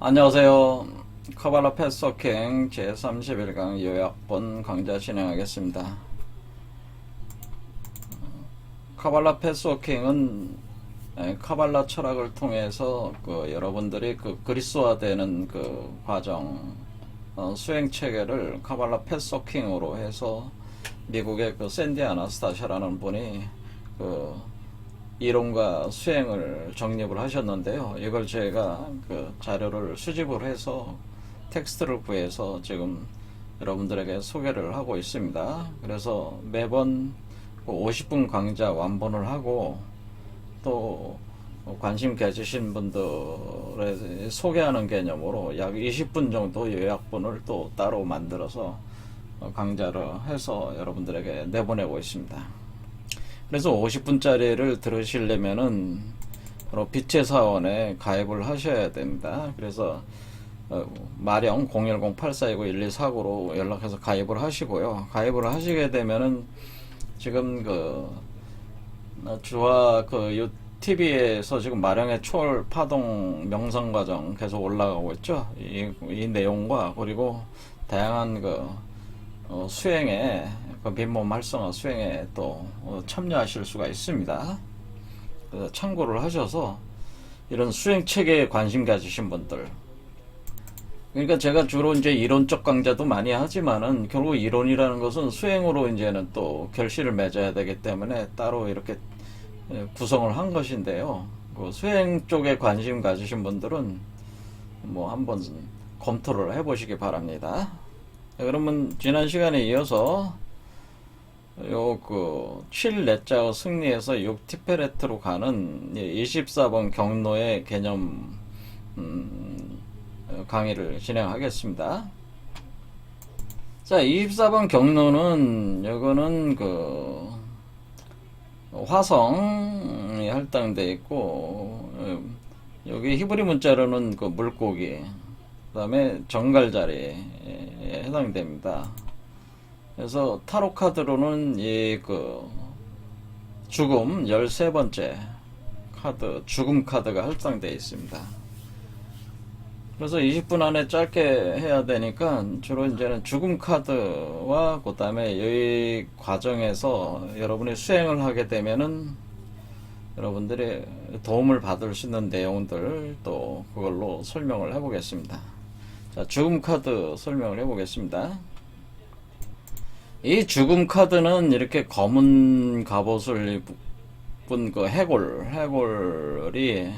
안녕하세요. 카발라 패스워킹 제31강 요약본 강좌 진행하겠습니다. 카발라 패스워킹은 에, 카발라 철학을 통해서 그 여러분들이 그 그리스화되는 그 과정 어, 수행 체계를 카발라 패스워킹으로 해서 미국의 그 샌디 아나스타샤라는 분이 그 이론과 수행을 정립을 하셨는데요. 이걸 제가 그 자료를 수집을 해서 텍스트를 구해서 지금 여러분들에게 소개를 하고 있습니다. 그래서 매번 그 50분 강좌 완본을 하고 또 관심 가지신 분들에 소개하는 개념으로 약 20분 정도 요약본을 또 따로 만들어서 강좌를 해서 여러분들에게 내보내고 있습니다. 그래서 50분짜리를 들으시려면은 바로 빛의 사원에 가입을 하셔야 됩니다. 그래서 어, 마령 010-8429-1249로 연락해서 가입을 하시고요. 가입을 하시게 되면은 지금 그 어, 주화 그 TV에서 지금 마령의 초월 파동 명상 과정 계속 올라가고 있죠. 이, 이 내용과 그리고 다양한 그 어, 수행에 그 빈몸 활성화 수행에 또 어, 참여하실 수가 있습니다. 그래서 참고를 하셔서 이런 수행 체계에 관심 가지신 분들 그러니까 제가 주로 이제 이론적 강좌도 많이 하지만은 결국 이론이라는 것은 수행으로 이제는 또 결실을 맺어야 되기 때문에 따로 이렇게 예, 구성을 한 것인데요. 그 수행 쪽에 관심 가지신 분들은 뭐 한번 검토를 해보시기 바랍니다. 자, 그러면 지난 시간에 이어서 요그 7넷자가 승리해서 6 티페레트로 가는 24번 경로의 개념 음, 강의를 진행하겠습니다. 자, 24번 경로는 요거는 그 화성이 할당돼 있고 여기 히브리 문자로는 그 물고기 그다음에 정갈 자리에 해당됩니다. 그래서 타로 카드로는 이 그 죽음 13번째 카드 죽음 카드가 할당되어 있습니다. 그래서 20분 안에 짧게 해야 되니까 주로 이제는 죽음 카드와 그다음에 이 과정에서 여러분이 수행을 하게 되면은 여러분들이 도움을 받을 수 있는 내용들 또 그걸로 설명을 해 보겠습니다. 자, 죽음 카드 설명을 해 보겠습니다. 이 죽음 카드는 이렇게 검은 갑옷을 입은 그 해골, 해골이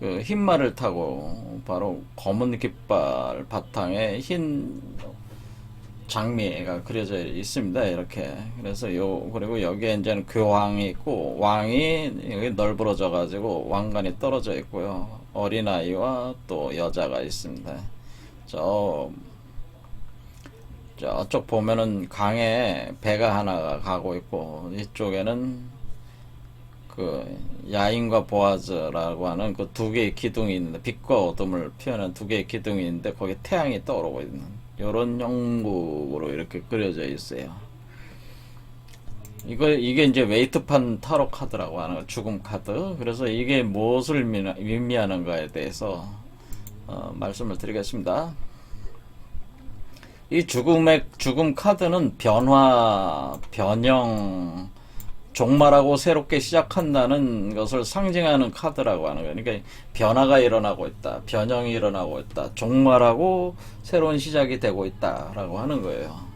그 흰말을 타고 바로 검은 깃발 바탕에 흰 장미가 그려져 있습니다. 이렇게. 그래서 요, 그리고 여기에 이제는 교황이 있고, 왕이 여기 널브러져 가지고 왕관이 떨어져 있고요. 어린아이와 또 여자가 있습니다. 저, 저쪽 보면은 강에 배가 하나가 가고 있고, 이쪽에는 그 야인과 보아즈라고 하는 그 두 개의 기둥이 있는데 빛과 어둠을 표현한 두 개의 기둥이 있는데 거기에 태양이 떠오르고 있는 이런 형국으로 이렇게 그려져 있어요. 이거 이게 이제 웨이트판 타로 카드라고 하는 거, 죽음 카드. 그래서 이게 무엇을 의미하는가에 대해서 어, 말씀을 드리겠습니다. 이 죽음의 죽음 카드는 변화, 변형, 종말하고 새롭게 시작한다는 것을 상징하는 카드라고 하는 거예요. 그러니까 변화가 일어나고 있다, 변형이 일어나고 있다, 종말하고 새로운 시작이 되고 있다라고 하는 거예요.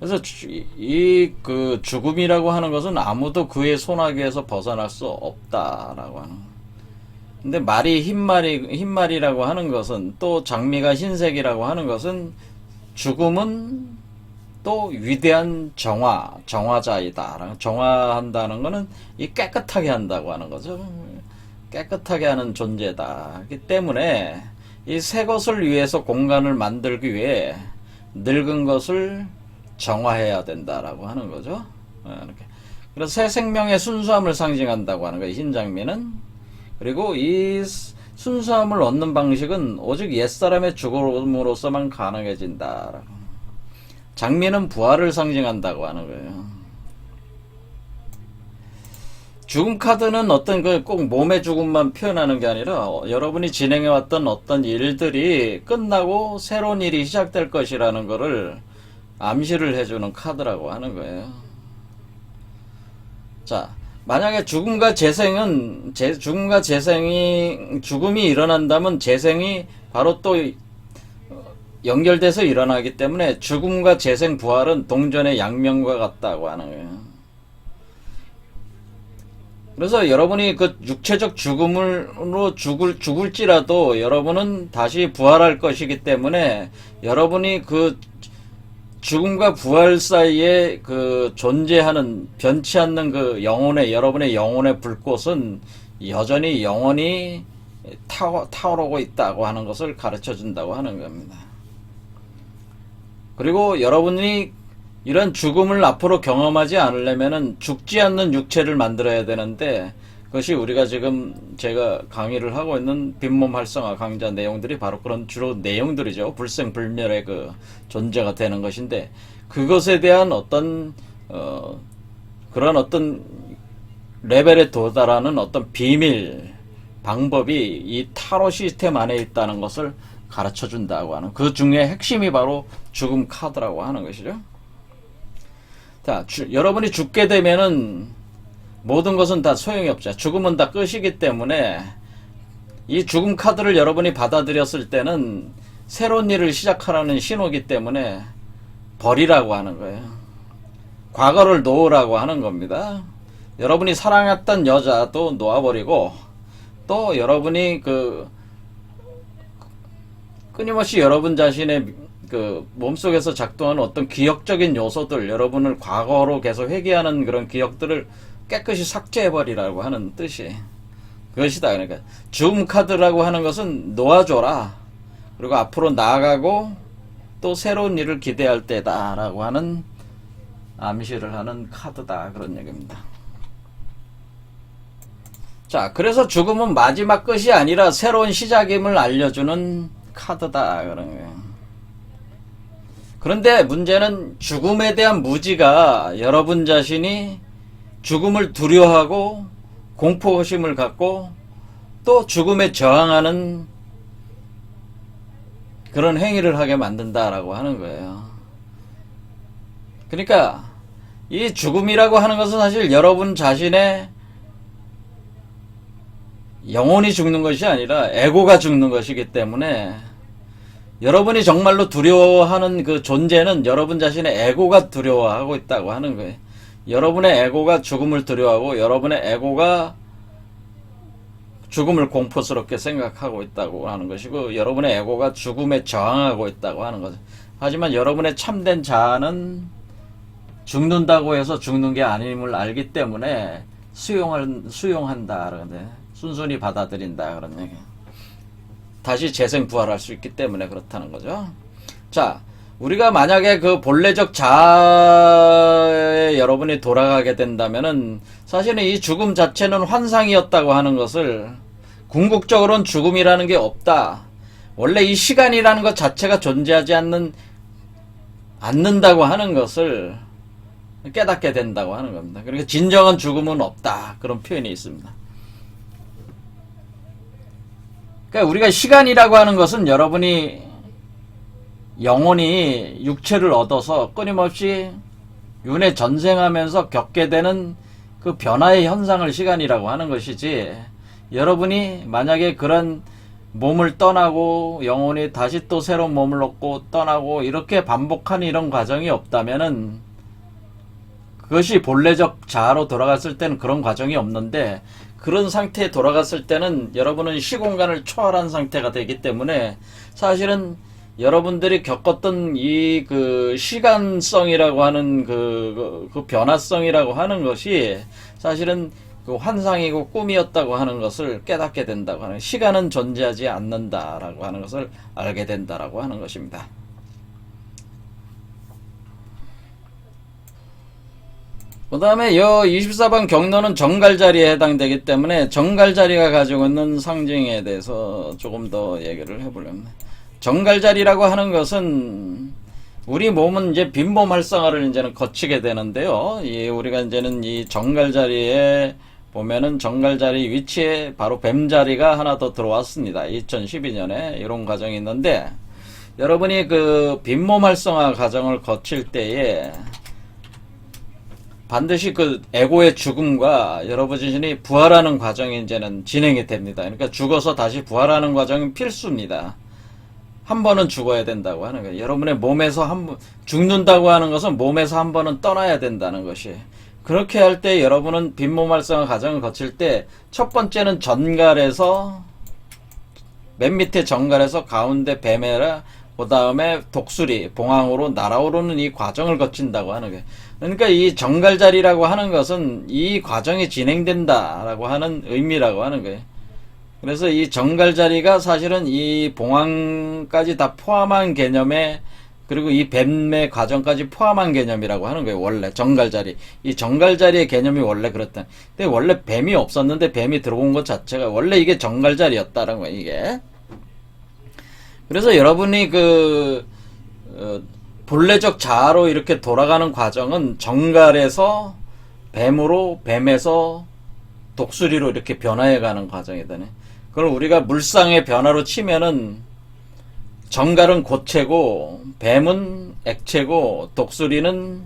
그래서 이 그 죽음이라고 하는 것은 아무도 그의 소나기에서 벗어날 수 없다라고 하는. 거예요. 근데 말이 흰말이 흰말이라고 하는 것은 또 장미가 흰색이라고 하는 것은 죽음은 또 위대한 정화, 정화자이다. 정화한다는 것은 이 깨끗하게 한다고 하는 거죠. 깨끗하게 하는 존재다. 그 때문에 이 새 것을 위해서 공간을 만들기 위해 늙은 것을 정화해야 된다라고 하는 거죠. 이렇게. 그래서 새 생명의 순수함을 상징한다고 하는 거예요. 흰 장미는. 그리고 이 순수함을 얻는 방식은 오직 옛사람의 죽음으로서만 가능해진다라고. 장미는 부활을 상징한다고 하는 거예요. 죽음 카드는 어떤 그 꼭 몸의 죽음만 표현하는 게 아니라 어, 여러분이 진행해왔던 어떤 일들이 끝나고 새로운 일이 시작될 것이라는 거를 암시를 해주는 카드라고 하는 거예요. 자, 만약에 죽음과 재생은 재, 죽음과 재생이 죽음이 일어난다면 재생이 바로 또 연결돼서 일어나기 때문에 죽음과 재생 부활은 동전의 양면과 같다고 하는 거예요. 그래서 여러분이 그 육체적 죽음으로 죽을, 죽을지라도 여러분은 다시 부활할 것이기 때문에 여러분이 그 죽음과 부활 사이에 그 존재하는 변치 않는 그 영혼의 여러분의 영혼의 불꽃은 여전히 영원히 타오, 타오르고 있다고 하는 것을 가르쳐 준다고 하는 겁니다. 그리고 여러분이 이런 죽음을 앞으로 경험하지 않으려면은 죽지 않는 육체를 만들어야 되는데 그것이 우리가 지금 제가 강의를 하고 있는 빈몸 활성화 강좌 내용들이 바로 그런 주로 내용들이죠. 불생불멸의 그 존재가 되는 것인데 그것에 대한 어떤 어 그런 어떤 레벨에 도달하는 어떤 비밀 방법이 이 타로 시스템 안에 있다는 것을 가르쳐 준다고 하는 그 중에 핵심이 바로 죽음 카드라고 하는 것이죠. 자, 주- 여러분이 죽게 되면은 모든 것은 다 소용이 없죠. 죽음은 다 끝이기 때문에 이 죽음 카드를 여러분이 받아들였을 때는 새로운 일을 시작하라는 신호기 때문에 버리라고 하는 거예요. 과거를 놓으라고 하는 겁니다. 여러분이 사랑했던 여자도 놓아버리고 또 여러분이 그 끊임없이 여러분 자신의 그 몸속에서 작동하는 어떤 기억적인 요소들, 여러분을 과거로 계속 회귀하는 그런 기억들을 깨끗이 삭제해버리라고 하는 뜻이 그것이다. 그러니까 줌 카드라고 하는 것은 놓아줘라. 그리고 앞으로 나아가고 또 새로운 일을 기대할 때다라고 하는 암시를 하는 카드다 그런 얘기입니다. 자, 그래서 죽음은 마지막 끝이 아니라 새로운 시작임을 알려주는 카드다 그런 거예요. 그런데 문제는 죽음에 대한 무지가 여러분 자신이 죽음을 두려워하고 공포심을 갖고 또 죽음에 저항하는 그런 행위를 하게 만든다라고 하는 거예요. 그러니까 이 죽음이라고 하는 것은 사실 여러분 자신의 영혼이 죽는 것이 아니라 에고가 죽는 것이기 때문에 여러분이 정말로 두려워하는 그 존재는 여러분 자신의 에고가 두려워하고 있다고 하는 거예요. 여러분의 에고가 죽음을 두려워하고 여러분의 에고가 죽음을 공포스럽게 생각하고 있다고 하는 것이고 여러분의 에고가 죽음에 저항하고 있다고 하는 거죠. 하지만 여러분의 참된 자아는 죽는다고 해서 죽는 게 아님을 알기 때문에 수용을 수용한다 그러는데 순순히 받아들인다 그런 얘기. 다시 재생 부활할 수 있기 때문에 그렇다는 거죠. 자, 우리가 만약에 그 본래적 자아에 여러분이 돌아가게 된다면은 사실은 이 죽음 자체는 환상이었다고 하는 것을 궁극적으로는 죽음이라는 게 없다. 원래 이 시간이라는 것 자체가 존재하지 않는 않는다고 하는 것을 깨닫게 된다고 하는 겁니다. 그러니까 진정한 죽음은 없다. 그런 표현이 있습니다. 그러니까 우리가 시간이라고 하는 것은 여러분이 영혼이 육체를 얻어서 끊임없이 윤회 전생하면서 겪게 되는 그 변화의 현상을 시간이라고 하는 것이지 여러분이 만약에 그런 몸을 떠나고 영혼이 다시 또 새로운 몸을 얻고 떠나고 이렇게 반복하는 이런 과정이 없다면은 그것이 본래적 자아로 돌아갔을 때는 그런 과정이 없는데 그런 상태에 돌아갔을 때는 여러분은 시공간을 초월한 상태가 되기 때문에 사실은 여러분들이 겪었던 이 그 시간성이라고 하는 그, 그, 그 변화성이라고 하는 것이 사실은 그 환상이고 꿈이었다고 하는 것을 깨닫게 된다고 하는 시간은 존재하지 않는다라고 하는 것을 알게 된다라고 하는 것입니다. 그 다음에 여 24번 경로는 정갈자리에 해당되기 때문에 정갈자리가 가지고 있는 상징에 대해서 조금 더 얘기를 해보려면 정갈자리라고 하는 것은 우리 몸은 이제 빈몸 활성화를 이제는 거치게 되는데요. 이 우리가 이제는 이 정갈자리에 보면은 정갈자리 위치에 바로 뱀자리가 하나 더 들어왔습니다. 2012년에 이런 과정이 있는데 여러분이 그 빈몸 활성화 과정을 거칠 때에 반드시 그 에고의 죽음과 여러분 자신이 부활하는 과정이 이제는 진행이 됩니다. 그러니까 죽어서 다시 부활하는 과정이 필수입니다. 한 번은 죽어야 된다고 하는 거예요. 여러분의 몸에서 한 번, 죽는다고 하는 것은 몸에서 한 번은 떠나야 된다는 것이. 그렇게 할 때 여러분은 빈몸 활성화 과정을 거칠 때 첫 번째는 전갈에서 맨 밑에 정갈에서 가운데 뱀에라 그 다음에 독수리 봉황으로 날아오르는 이 과정을 거친다고 하는 거예요. 그러니까 이 정갈자리라고 하는 것은 이 과정이 진행된다라고 하는 의미라고 하는 거예요. 그래서 이 정갈 자리가 사실은 이 봉황까지 다 포함한 개념에 그리고 이 뱀의 과정까지 포함한 개념이라고 하는 거예요. 원래 정갈 자리. 이 정갈 자리의 개념이 원래 그렇다. 근데 원래 뱀이 없었는데 뱀이 들어온 것 자체가 원래 이게 정갈 자리였다는 거예요. 이게. 그래서 여러분이 그 어, 본래적 자아로 이렇게 돌아가는 과정은 정갈에서 뱀으로 뱀에서 독수리로 이렇게 변화해가는 과정이다네. 그걸 우리가 물상의 변화로 치면은 정갈은 고체고 뱀은 액체고 독수리는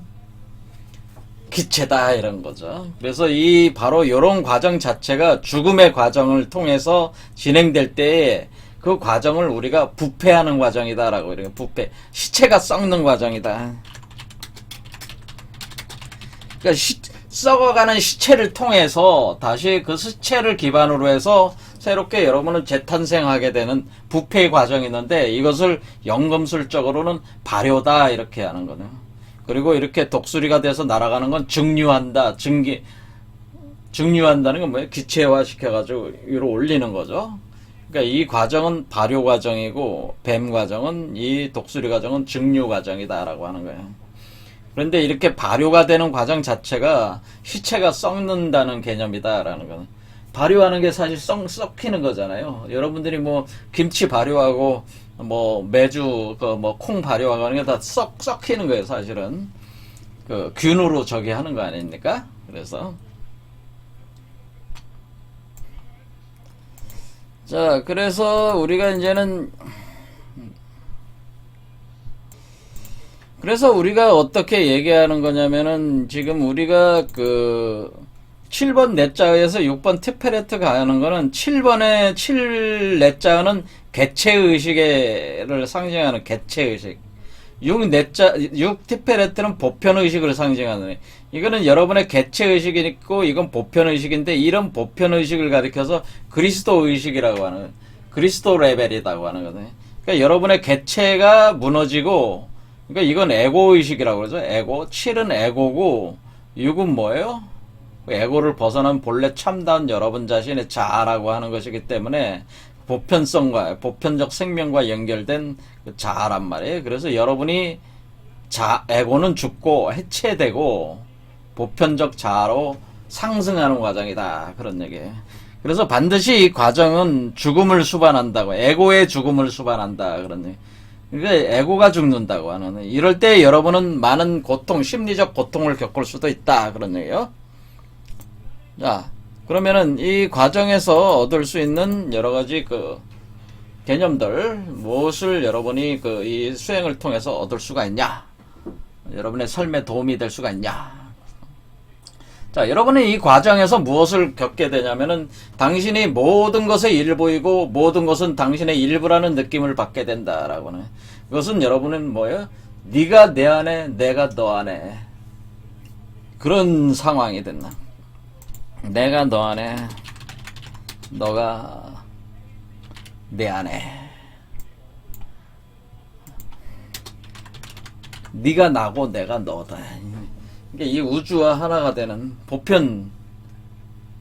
기체다 이런 거죠. 그래서 이 바로 이런 과정 자체가 죽음의 과정을 통해서 진행될 때에 그 과정을 우리가 부패하는 과정이다라고 이래요. 부패 시체가 썩는 과정이다. 그러니까 시- 썩어가는 시체를 통해서 다시 그 시체를 기반으로 해서 새롭게 여러분은 재탄생하게 되는 부패의 과정이 있는데 이것을 연금술적으로는 발효다 이렇게 하는 거네요. 그리고 이렇게 독수리가 돼서 날아가는 건 증류한다, 증기, 증류한다는 건 뭐예요? 기체화 시켜가지고 위로 올리는 거죠. 그러니까 이 과정은 발효 과정이고 뱀 과정은 이 독수리 과정은 증류 과정이다라고 하는 거예요. 그런데 이렇게 발효가 되는 과정 자체가 시체가 썩는다는 개념이다라는 거는 발효하는 게 사실 썩 썩히는 거잖아요. 여러분들이 뭐 김치 발효하고 뭐 매주 그 뭐 콩 발효하고 하는 게 다 썩 썩히는 거예요, 사실은. 그 균으로 저기 하는 거 아닙니까? 그래서 자, 그래서 우리가 이제는 그래서 우리가 어떻게 얘기하는 거냐면은 지금 우리가 그 7번 넷자에서 6번 티페레트 가는 거는 7번의 7 넷자는 개체 의식을 상징하는 개체 의식. 6 넷자 6 티페레트는 보편 의식을 상징하는 애. 이거는 여러분의 개체 의식이 있고 이건 보편 의식인데 이런 보편 의식을 가리켜서 그리스도 의식이라고 하는. 그리스도 레벨이라고 하는 거거든요. 그러니까 여러분의 개체가 무너지고 그러니까 이건 에고 의식이라고 그러죠. 에고 7은 에고고 6은 뭐예요? 에고를 벗어난 본래 참다운 여러분 자신의 자아라고 하는 것이기 때문에 보편성과 보편적 생명과 연결된 그 자아란 말이에요. 그래서 여러분이 자 에고는 죽고 해체되고 보편적 자아로 상승하는 과정이다 그런 얘기예요. 그래서 반드시 이 과정은 죽음을 수반한다고 에고의 죽음을 수반한다 그런 얘기. 그러니까 에고가 죽는다고 하는 이럴 때 여러분은 많은 고통 심리적 고통을 겪을 수도 있다 그런 얘기예요. 자, 그러면은 이 과정에서 얻을 수 있는 여러 가지 그 개념들 무엇을 여러분이 그 이 수행을 통해서 얻을 수가 있냐? 여러분의 삶에 도움이 될 수가 있냐? 자, 여러분이 이 과정에서 무엇을 겪게 되냐면은 당신이 모든 것의 일부이고 모든 것은 당신의 일부라는 느낌을 받게 된다라고는. 그것은 여러분은 뭐예요? 네가 내 안에, 내가 너 안에 그런 상황이 된다. 내가 너 안에, 너가 내 안에. 네가 나고 내가 너다. 그러니까 이 우주와 하나가 되는 보편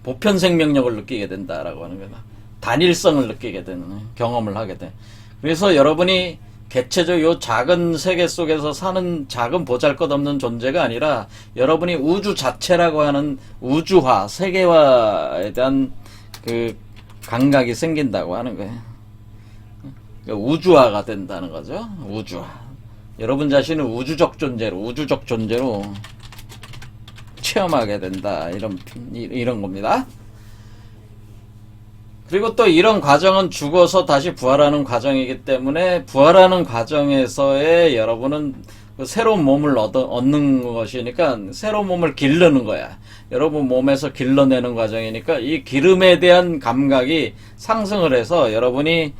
보편 생명력을 느끼게 된다라고 하는 거다. 단일성을 느끼게 되는 경험을 하게 돼. 그래서 여러분이 개체적 요 작은 세계 속에서 사는 작은 보잘것없는 존재가 아니라 여러분이 우주 자체라고 하는 우주화, 세계화에 대한 그 감각이 생긴다고 하는 거예요. 그러니까 우주화가 된다는 거죠. 우주화. 여러분 자신을 우주적 존재로, 우주적 존재로 체험하게 된다. 이런, 이- 이런 겁니다. 그리고 또 이런 과정은 죽어서 다시 부활하는 과정이기 때문에 부활하는 과정에서의 여러분은 그 새로운 몸을 얻어, 얻는 것이니까 새로운 몸을 기르는 거야. 여러분 몸에서 길러내는 과정이니까 이 기름에 대한 감각이 상승을 해서 여러분이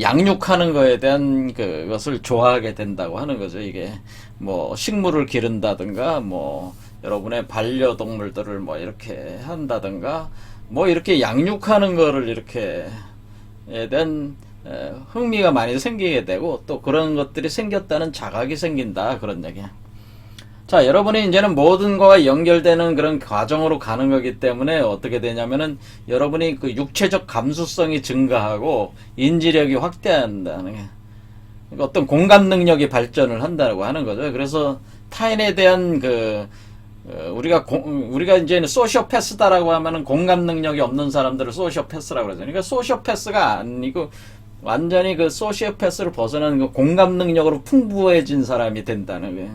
양육하는 거에 대한 그것을 좋아하게 된다고 하는 거죠. 이게 뭐 식물을 기른다든가 뭐 여러분의 반려동물들을 뭐 이렇게 한다든가 뭐 이렇게 양육하는 거를 이렇게 에 대한 에, 흥미가 많이 생기게 되고 또 그런 것들이 생겼다는 자각이 생긴다 그런 얘기야. 자, 여러분이 이제는 모든 거와 연결되는 그런 과정으로 가는 거기 때문에 어떻게 되냐면은 여러분이 그 육체적 감수성이 증가하고 인지력이 확대한다는 게 어떤 공감 능력이 발전을 한다고 하는 거죠. 그래서 타인에 대한 그 어, 우리가 공- 우리가 이제 소시오패스다라고 하면은 공감 능력이 없는 사람들을 소시오패스라고 그러죠. 그러니까 소시오패스가 아니고 완전히 그 소시오패스를 벗어나는 그 공감 능력으로 풍부해진 사람이 된다는 거예요.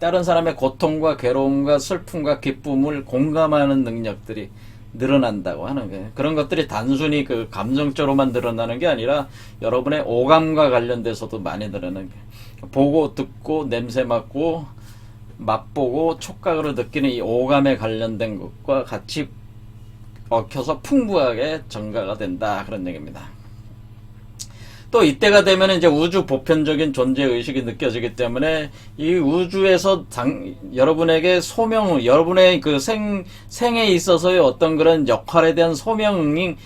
다른 사람의 고통과 괴로움과 슬픔과 기쁨을 공감하는 능력들이 늘어난다고 하는 거예요. 그런 것들이 단순히 그 감정적으로만 늘어나는 게 아니라 여러분의 오감과 관련돼서도 많이 늘어나는 거예요. 보고 듣고 냄새 맡고 맛보고 촉각으로 느끼는 이 오감에 관련된 것과 같이 얽혀서 풍부하게 증가가 된다 그런 얘기입니다. 또 이때가 되면 이제 우주 보편적인 존재 의식이 느껴지기 때문에 이 우주에서 당, 여러분에게 소명, 여러분의 그 생, 생에 있어서의 어떤 그런 역할에 대한 소명이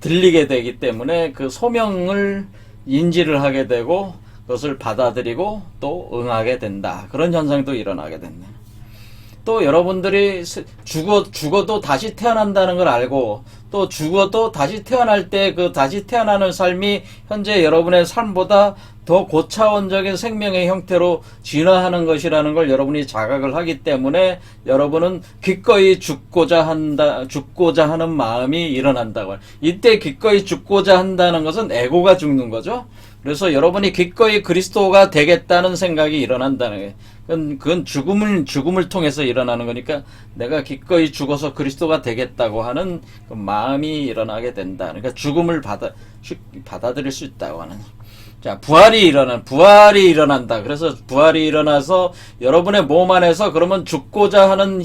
들리게 되기 때문에 그 소명을 인지를 하게 되고 그것을 받아들이고 또 응하게 된다. 그런 현상도 일어나게 됐네. 또 여러분들이 스- 죽어 죽어도 다시 태어난다는 걸 알고 또 죽어도 다시 태어날 때 그 다시 태어나는 삶이 현재 여러분의 삶보다 더 고차원적인 생명의 형태로 진화하는 것이라는 걸 여러분이 자각을 하기 때문에 여러분은 기꺼이 죽고자 한다 죽고자 하는 마음이 일어난다고 할. 이때 기꺼이 죽고자 한다는 것은 에고가 죽는 거죠. 그래서 여러분이 기꺼이 그리스도가 되겠다는 생각이 일어난다는 거예요. 그건, 그건 죽음을, 죽음을 통해서 일어나는 거니까 내가 기꺼이 죽어서 그리스도가 되겠다고 하는 그 마음이 일어나게 된다. 그러니까 죽음을 받아, 쉽- 받아들일 수 있다고 하는. 자, 부활이 일어난, 부활이 일어난다. 그래서 부활이 일어나서 여러분의 몸 안에서 그러면 죽고자 하는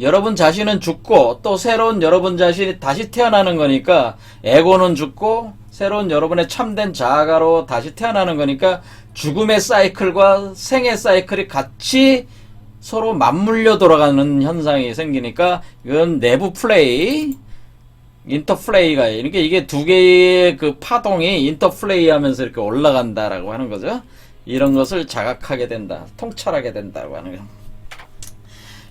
여러분 자신은 죽고 또 새로운 여러분 자신이 다시 태어나는 거니까 에고는 죽고 새로운 여러분의 참된 자아가로 다시 태어나는 거니까 죽음의 사이클과 생의 사이클이 같이 서로 맞물려 돌아가는 현상이 생기니까 이건 내부 플레이 인터플레이가 이렇게 이게 두 개의 그 파동이 인터플레이 하면서 이렇게 올라간다라고 하는 거죠. 이런 것을 자각하게 된다. 통찰하게 된다고 하는 거예요.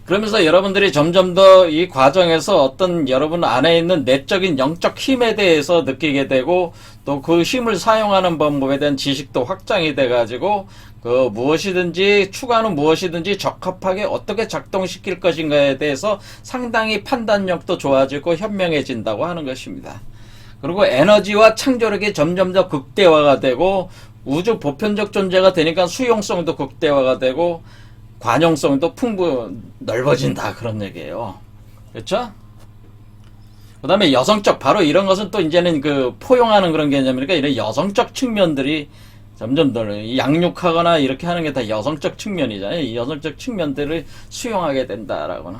그러면서 여러분들이 점점 더 이 과정에서 어떤 여러분 안에 있는 내적인 영적 힘에 대해서 느끼게 되고 또 그 힘을 사용하는 방법에 대한 지식도 확장이 돼 가지고 그 무엇이든지 추가하는 무엇이든지 적합하게 어떻게 작동시킬 것인가에 대해서 상당히 판단력도 좋아지고 현명해진다고 하는 것입니다. 그리고 에너지와 창조력이 점점 더 극대화가 되고 우주 보편적 존재가 되니까 수용성도 극대화가 되고 관용성도 풍부 넓어진다 그런 얘기예요. 그렇죠? 그다음에 여성적 바로 이런 것은 또 이제는 그 포용하는 그런 개념이니까 이런 여성적 측면들이 점점 더 양육하거나 이렇게 하는 게 다 여성적 측면이잖아요. 이 여성적 측면들을 수용하게 된다라고는.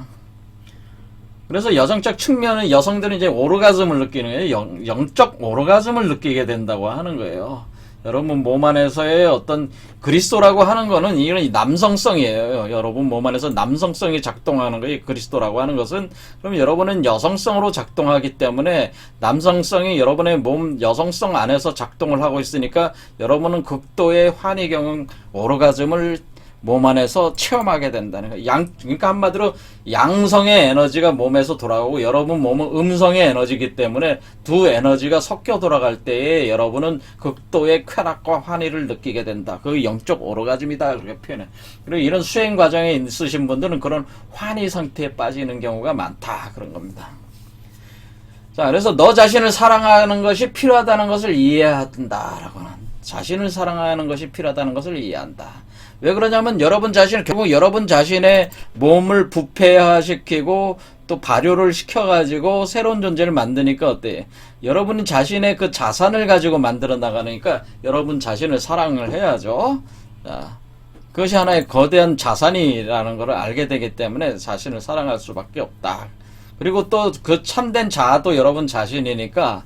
그래서 여성적 측면은 여성들은 이제 오르가즘을 느끼는 거예요. 영, 영적 오르가즘을 느끼게 된다고 하는 거예요. 여러분 몸 안에서의 어떤 그리스도라고 하는 거는 이런 남성성이에요. 여러분 몸 안에서 남성성이 작동하는 거예요. 그리스도라고 하는 것은 그럼 여러분은 여성성으로 작동하기 때문에 남성성이 여러분의 몸 여성성 안에서 작동을 하고 있으니까 여러분은 극도의 환희경 오르가즘을 몸 안에서 체험하게 된다는 거예요. 양, 그러니까 한마디로 양성의 에너지가 몸에서 돌아오고 여러분 몸은 음성의 에너지이기 때문에 두 에너지가 섞여 돌아갈 때에 여러분은 극도의 쾌락과 환희를 느끼게 된다. 그 영적 오르가즘이다. 그렇게 표현해. 그리고 이런 수행 과정에 있으신 분들은 그런 환희 상태에 빠지는 경우가 많다. 그런 겁니다. 자, 그래서 너 자신을 사랑하는 것이 필요하다는 것을 이해한다라고는 자신을 사랑하는 것이 필요하다는 것을 이해한다. 왜 그러냐면 여러분 자신을 결국 여러분 자신의 몸을 부패화시키고 또 발효를 시켜가지고 새로운 존재를 만드니까 어때? 여러분이 자신의 그 자산을 가지고 만들어 나가니까 여러분 자신을 사랑을 해야죠. 자, 그것이 하나의 거대한 자산이라는 것을 알게 되기 때문에 자신을 사랑할 수밖에 없다. 그리고 또 그 참된 자아도 여러분 자신이니까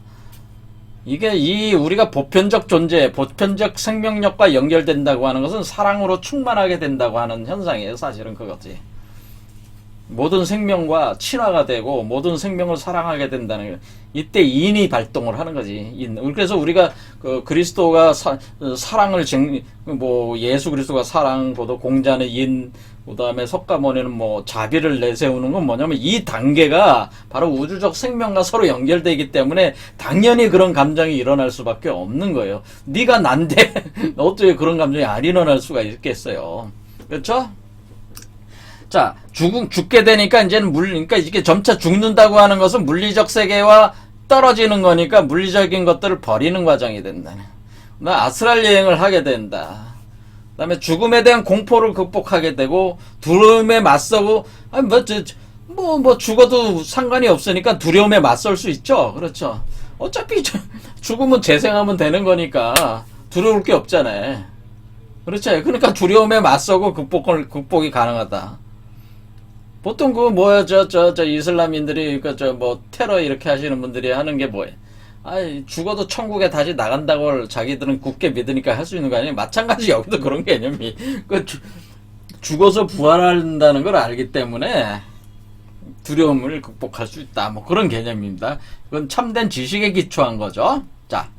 이게 이 우리가 보편적 존재, 보편적 생명력과 연결된다고 하는 것은 사랑으로 충만하게 된다고 하는 현상이에요. 사실은 그거지. 모든 생명과 친화가 되고 모든 생명을 사랑하게 된다는 거. 이때 인이 발동을 하는 거지. 인. 그래서 우리가 그 그리스도가 사, 사랑을 증, 뭐 예수 그리스도가 사랑, 보도 공자는 인, 그 다음에 석가모니는 뭐 자비를 내세우는 건 뭐냐면 이 단계가 바로 우주적 생명과 서로 연결되기 때문에 당연히 그런 감정이 일어날 수밖에 없는 거예요. 네가 난데 어떻게 그런 감정이 안 일어날 수가 있겠어요. 그렇죠? 자, 죽, 죽게 되니까 이제는 물, 그러니까 이게 점차 죽는다고 하는 것은 물리적 세계와 떨어지는 거니까 물리적인 것들을 버리는 과정이 된다. 나 아스랄 여행을 하게 된다. 그 다음에 죽음에 대한 공포를 극복하게 되고, 두려움에 맞서고, 아니, 뭐, 저, 뭐, 뭐, 죽어도 상관이 없으니까 두려움에 맞설 수 있죠. 그렇죠. 어차피 저- 죽으면 재생하면 되는 거니까 두려울 게 없잖아요. 그렇죠. 그러니까 두려움에 맞서고 극복을, 극복이 가능하다. 보통 그 뭐야 저 저 저 이슬람인들이 그 저 뭐 테러 이렇게 하시는 분들이 하는 게 뭐예요? 아이 죽어도 천국에 다시 나간다고 자기들은 굳게 믿으니까 할 수 있는 거 아니에요? 마찬가지 여기도 그런 개념이 그 주- 죽어서 부활한다는 걸 알기 때문에 두려움을 극복할 수 있다. 뭐 그런 개념입니다. 그건 참된 지식에 기초한 거죠. 자.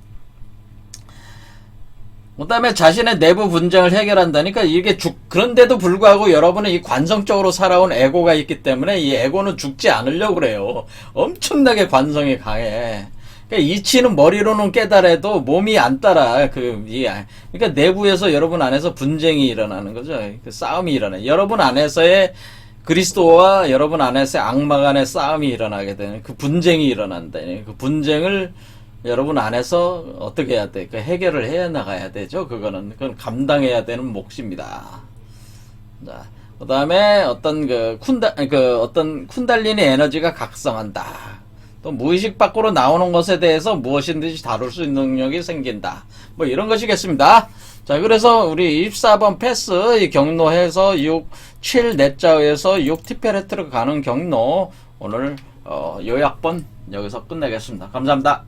그 다음에 자신의 내부 분쟁을 해결한다니까 이게 죽, 그런데도 불구하고 여러분은 이 관성적으로 살아온 에고가 있기 때문에 이 에고는 죽지 않으려고 그래요. 엄청나게 관성이 강해. 그러니까 이치는 머리로는 깨달아도 몸이 안 따라. 그, 이, 아- 그러니까 내부에서 여러분 안에서 분쟁이 일어나는 거죠. 그 싸움이 일어나. 여러분 안에서의 그리스도와 여러분 안에서의 악마 간의 싸움이 일어나게 되는 그 분쟁이 일어난다. 그 분쟁을 여러분 안에서 어떻게 해야 돼? 그 해결을 해 나가야 되죠. 그거는 그건 감당해야 되는 몫입니다. 자, 그다음에 어떤 그 쿤다 그 어떤 쿤달리니 에너지가 각성한다. 또 무의식 밖으로 나오는 것에 대해서 무엇이든지 다룰 수 있는 능력이 생긴다. 뭐 이런 것이겠습니다. 자, 그래서 우리 24번 패스 이 경로에서 6, 7 넷자에서 6 티페레트로 가는 경로 오늘 어, 요약본 여기서 끝내겠습니다. 감사합니다.